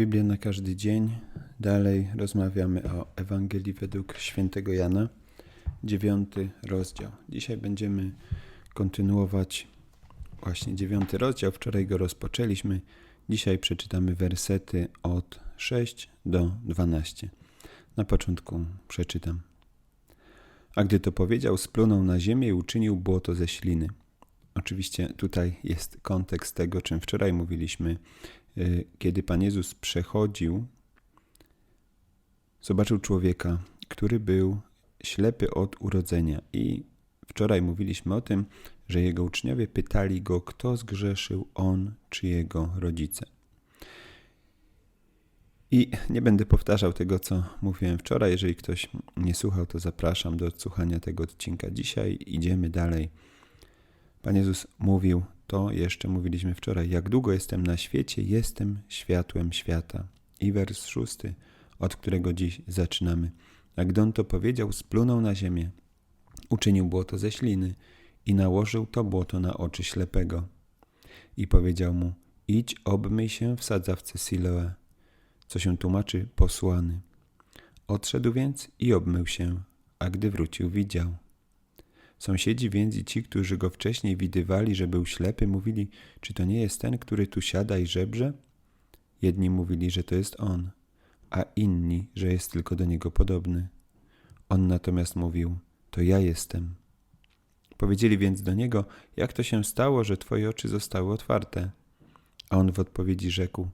Biblia na każdy dzień. Dalej rozmawiamy o Ewangelii według świętego Jana, dziewiąty rozdział. Dzisiaj będziemy kontynuować właśnie dziewiąty rozdział. Wczoraj go rozpoczęliśmy. Dzisiaj przeczytamy wersety od 6 do 12. Na początku przeczytam. A gdy to powiedział, splunął na ziemię i uczynił błoto ze śliny. Oczywiście tutaj jest kontekst tego, czym wczoraj mówiliśmy kiedy Pan Jezus przechodził, zobaczył człowieka, który był ślepy od urodzenia. I wczoraj mówiliśmy o tym, że jego uczniowie pytali go, kto zgrzeszył, on czy jego rodzice. I nie będę powtarzał tego, co mówiłem wczoraj. Jeżeli ktoś nie słuchał, to zapraszam do odsłuchania tego odcinka. Dzisiaj idziemy dalej. Pan Jezus mówił to jeszcze mówiliśmy wczoraj. Jak długo jestem na świecie, jestem światłem świata. I wers szósty, od którego dziś zaczynamy. A gdy on to powiedział, splunął na ziemię. Uczynił błoto ze śliny i nałożył to błoto na oczy ślepego. I powiedział mu, idź obmyj się w sadzawce Siloe, co się tłumaczy posłany. Odszedł więc i obmył się, a gdy wrócił, widział. Sąsiedzi więc i ci, którzy go wcześniej widywali, że był ślepy, mówili, czy to nie jest ten, który tu siada i żebrze? Jedni mówili, że to jest on, a inni, że jest tylko do niego podobny. On natomiast mówił, to ja jestem. Powiedzieli więc do niego, jak to się stało, że twoje oczy zostały otwarte? A on w odpowiedzi rzekł,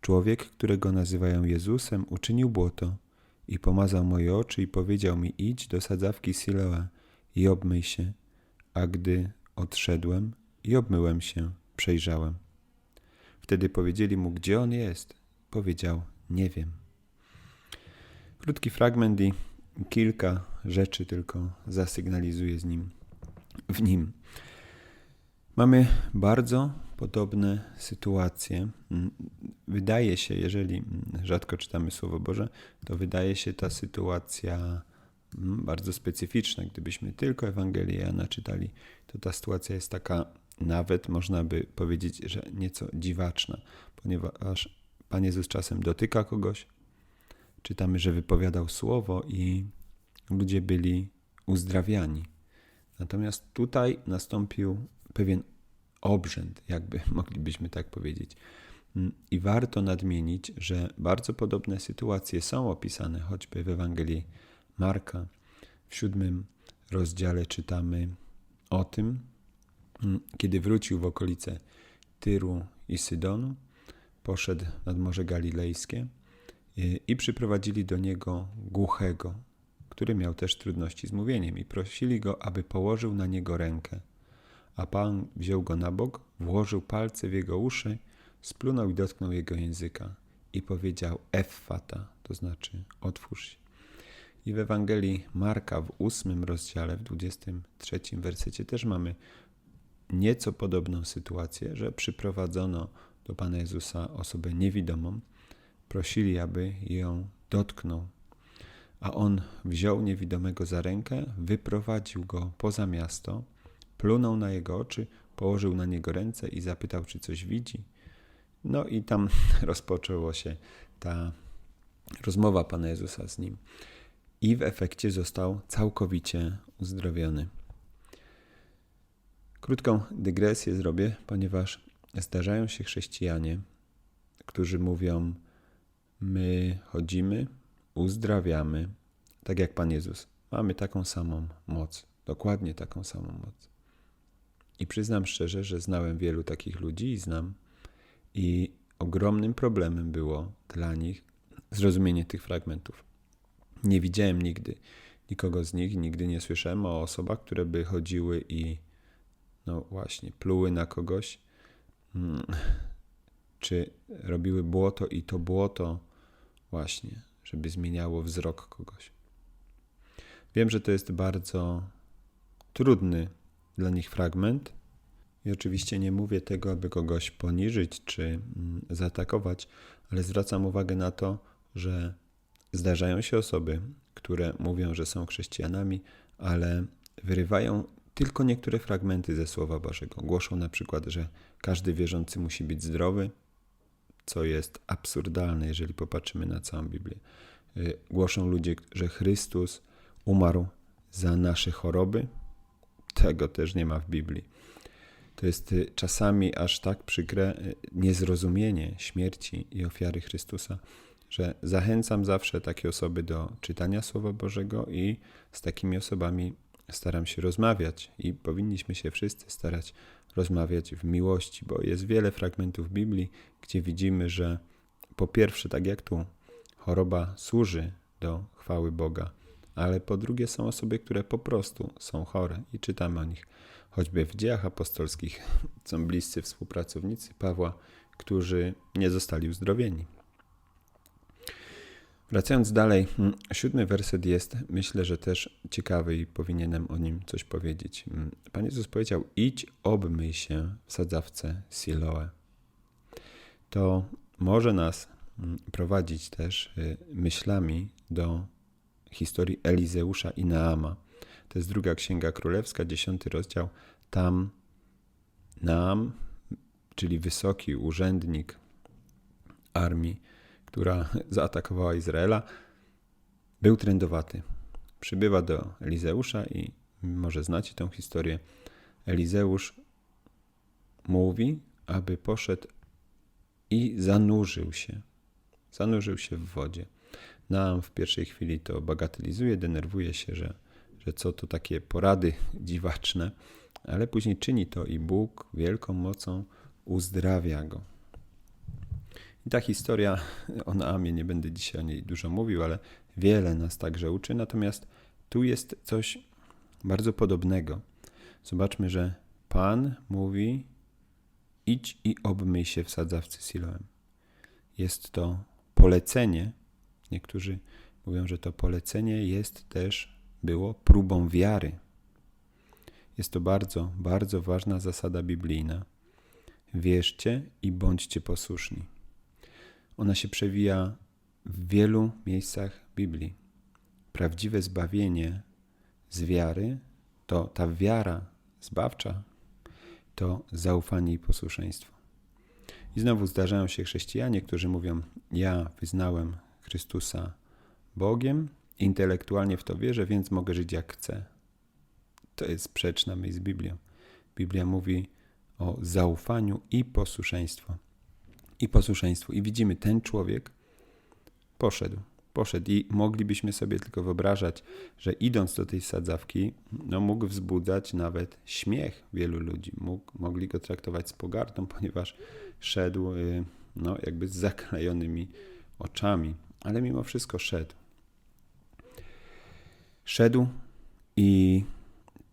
człowiek, którego nazywają Jezusem, uczynił błoto i pomazał moje oczy i powiedział mi, idź do sadzawki Siloa i obmyj się, a gdy odszedłem i obmyłem się, przejrzałem. Wtedy powiedzieli mu, gdzie on jest. Powiedział, nie wiem. Krótki fragment i kilka rzeczy tylko zasygnalizuje z nim, w nim. Mamy bardzo podobne sytuacje. Wydaje się, jeżeli rzadko czytamy Słowo Boże, to wydaje się ta sytuacja Mm, bardzo specyficzne. Gdybyśmy tylko Ewangelię Jana czytali, to ta sytuacja jest taka nawet, można by powiedzieć, że nieco dziwaczna, ponieważ Pan Jezus czasem dotyka kogoś, czytamy, że wypowiadał słowo i ludzie byli uzdrawiani. Natomiast tutaj nastąpił pewien obrzęd, jakby moglibyśmy tak powiedzieć. I warto nadmienić, że bardzo podobne sytuacje są opisane choćby w Ewangelii Marka. W siódmym rozdziale czytamy o tym, mm, kiedy wrócił w okolice Tyru i Sydonu, poszedł nad Morze Galilejskie y, i przyprowadzili do niego głuchego, który miał też trudności z mówieniem i prosili go, aby położył na niego rękę. A Pan wziął go na bok, włożył palce w jego uszy, splunął i dotknął jego języka i powiedział Effata, to znaczy otwórz się. I w Ewangelii Marka w ósmym rozdziale, w 23 wersecie też mamy nieco podobną sytuację, że przyprowadzono do Pana Jezusa osobę niewidomą, prosili, aby ją dotknął. A on wziął niewidomego za rękę, wyprowadził go poza miasto, plunął na jego oczy, położył na niego ręce i zapytał, czy coś widzi. No i tam rozpoczęło się ta rozmowa Pana Jezusa z nim i w efekcie został całkowicie uzdrowiony. Krótką dygresję zrobię, ponieważ zdarzają się chrześcijanie, którzy mówią: My chodzimy, uzdrawiamy, tak jak Pan Jezus. Mamy taką samą moc, dokładnie taką samą moc. I przyznam szczerze, że znałem wielu takich ludzi i znam, i ogromnym problemem było dla nich zrozumienie tych fragmentów. Nie widziałem nigdy nikogo z nich, nigdy nie słyszałem o osobach, które by chodziły i no właśnie, pluły na kogoś, mm, czy robiły błoto i to błoto właśnie, żeby zmieniało wzrok kogoś. Wiem, że to jest bardzo trudny dla nich fragment. I oczywiście nie mówię tego, aby kogoś poniżyć czy mm, zaatakować, ale zwracam uwagę na to, że Zdarzają się osoby, które mówią, że są chrześcijanami, ale wyrywają tylko niektóre fragmenty ze Słowa Bożego. Głoszą na przykład, że każdy wierzący musi być zdrowy. co jest absurdalne, jeżeli popatrzymy na całą Biblię. Y, Głoszą ludzie, że Chrystus umarł za nasze choroby. Tego też nie ma w Biblii. To jest y, czasami aż tak przykre y, niezrozumienie śmierci i ofiary Chrystusa, że zachęcam zawsze takie osoby do czytania Słowa Bożego i z takimi osobami staram się rozmawiać i powinniśmy się wszyscy starać rozmawiać w miłości, bo jest wiele fragmentów Biblii, gdzie widzimy, że po pierwsze, tak jak tu, choroba służy do chwały Boga, ale po drugie są osoby, które po prostu są chore i czytamy o nich choćby w dziejach apostolskich są bliscy współpracownicy Pawła, którzy nie zostali uzdrowieni. Wracając dalej, mm, siódmy werset jest, myślę, że też ciekawy i powinienem o nim coś powiedzieć. Mm, Pan Jezus powiedział: Idź, obmyj się w sadzawce Siloe. To może nas mm, prowadzić też y, myślami do historii Elizeusza i Naama. To jest druga księga królewska, dziesiąty rozdział. Tam Naam, czyli wysoki urzędnik armii, która zaatakowała Izraela, był trędowaty. Przybywa do Elizeusza i może znacie tę historię. Elizeusz mówi, aby poszedł i zanurzył się. Zanurzył się w wodzie. Nam w pierwszej chwili to bagatelizuje, denerwuje się, że, że co to takie porady dziwaczne, ale później czyni to i Bóg wielką mocą uzdrawia go. I ta historia o Naamie, nie będę dzisiaj o niej dużo mówił, ale wiele nas także uczy. Natomiast tu jest coś bardzo podobnego. Zobaczmy, że Pan mówi: idź i obmyj się w sadzawce Siloem. Jest to polecenie. Niektórzy mówią, że to polecenie jest też, było próbą wiary. Jest to bardzo, bardzo ważna zasada biblijna. Wierzcie i bądźcie posłuszni. Ona się przewija w wielu miejscach Biblii. Prawdziwe zbawienie z wiary to ta wiara zbawcza, to zaufanie i posłuszeństwo. I znowu zdarzają się chrześcijanie, którzy mówią: Ja wyznałem Chrystusa Bogiem, intelektualnie w to wierzę, więc mogę żyć jak chcę. To jest sprzeczna myśl z Biblią. Biblia mówi o zaufaniu i posłuszeństwo i posłuszeństwu. I widzimy, ten człowiek poszedł, poszedł i moglibyśmy sobie tylko wyobrażać, że idąc do tej sadzawki, no mógł wzbudzać nawet śmiech wielu ludzi. Mógł, mogli go traktować z pogardą, ponieważ szedł y, no, jakby z zaklejonymi oczami, ale mimo wszystko szedł. Szedł i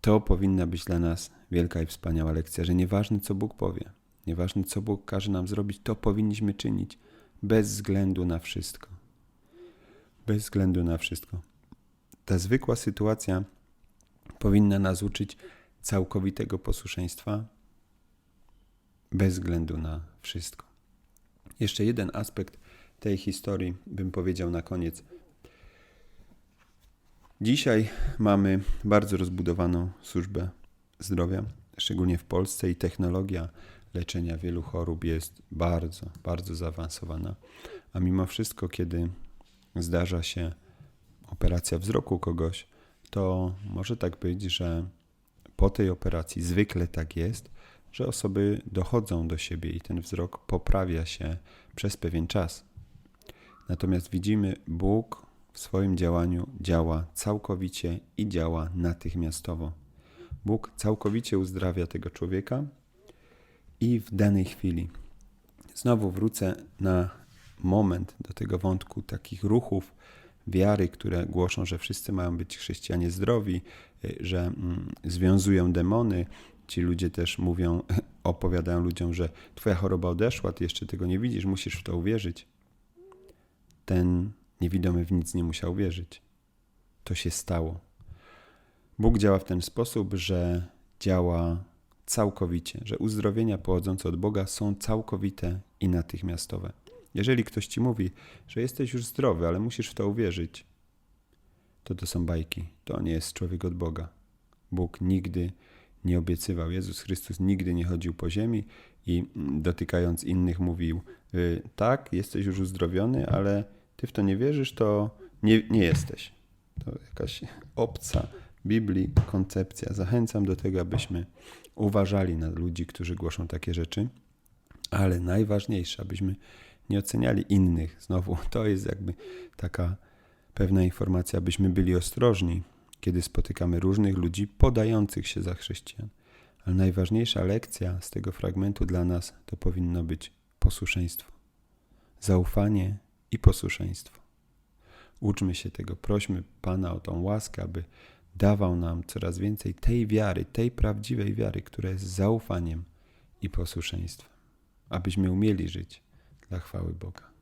to powinna być dla nas wielka i wspaniała lekcja, że nieważne co Bóg powie, Nieważne, co Bóg każe nam zrobić, to powinniśmy czynić bez względu na wszystko. Bez względu na wszystko. Ta zwykła sytuacja powinna nas uczyć całkowitego posłuszeństwa bez względu na wszystko. Jeszcze jeden aspekt tej historii bym powiedział na koniec. Dzisiaj mamy bardzo rozbudowaną służbę zdrowia, szczególnie w Polsce, i technologia leczenia wielu chorób jest bardzo, bardzo zaawansowana. A mimo wszystko, kiedy zdarza się operacja wzroku kogoś, to może tak być, że po tej operacji zwykle tak jest, że osoby dochodzą do siebie i ten wzrok poprawia się przez pewien czas. Natomiast widzimy, Bóg w swoim działaniu działa całkowicie i działa natychmiastowo. Bóg całkowicie uzdrawia tego człowieka i w danej chwili. Znowu wrócę na moment do tego wątku takich ruchów wiary, które głoszą, że wszyscy mają być chrześcijanie zdrowi, że mm, związują demony. Ci ludzie też mówią, opowiadają ludziom, że twoja choroba odeszła, ty jeszcze tego nie widzisz, musisz w to uwierzyć. Ten niewidomy w nic nie musiał wierzyć. To się stało. Bóg działa w ten sposób, że działa całkowicie, że uzdrowienia pochodzące od Boga są całkowite i natychmiastowe. Jeżeli ktoś ci mówi, że jesteś już zdrowy, ale musisz w to uwierzyć, to to są bajki. To nie jest człowiek od Boga. Bóg nigdy nie obiecywał, Jezus Chrystus nigdy nie chodził po ziemi i dotykając innych mówił: y, tak, jesteś już uzdrowiony, ale ty w to nie wierzysz, to nie, nie jesteś. To jakaś obca Biblii koncepcja. Zachęcam do tego, abyśmy uważali na ludzi, którzy głoszą takie rzeczy, ale najważniejsze, abyśmy nie oceniali innych. Znowu, to jest jakby taka pewna informacja, abyśmy byli ostrożni, kiedy spotykamy różnych ludzi podających się za chrześcijan. Ale najważniejsza lekcja z tego fragmentu dla nas to powinno być posłuszeństwo. Zaufanie i posłuszeństwo. Uczmy się tego, prośmy Pana o tą łaskę, aby dawał nam coraz więcej tej wiary, tej prawdziwej wiary, która jest zaufaniem i posłuszeństwem, abyśmy umieli żyć dla chwały Boga.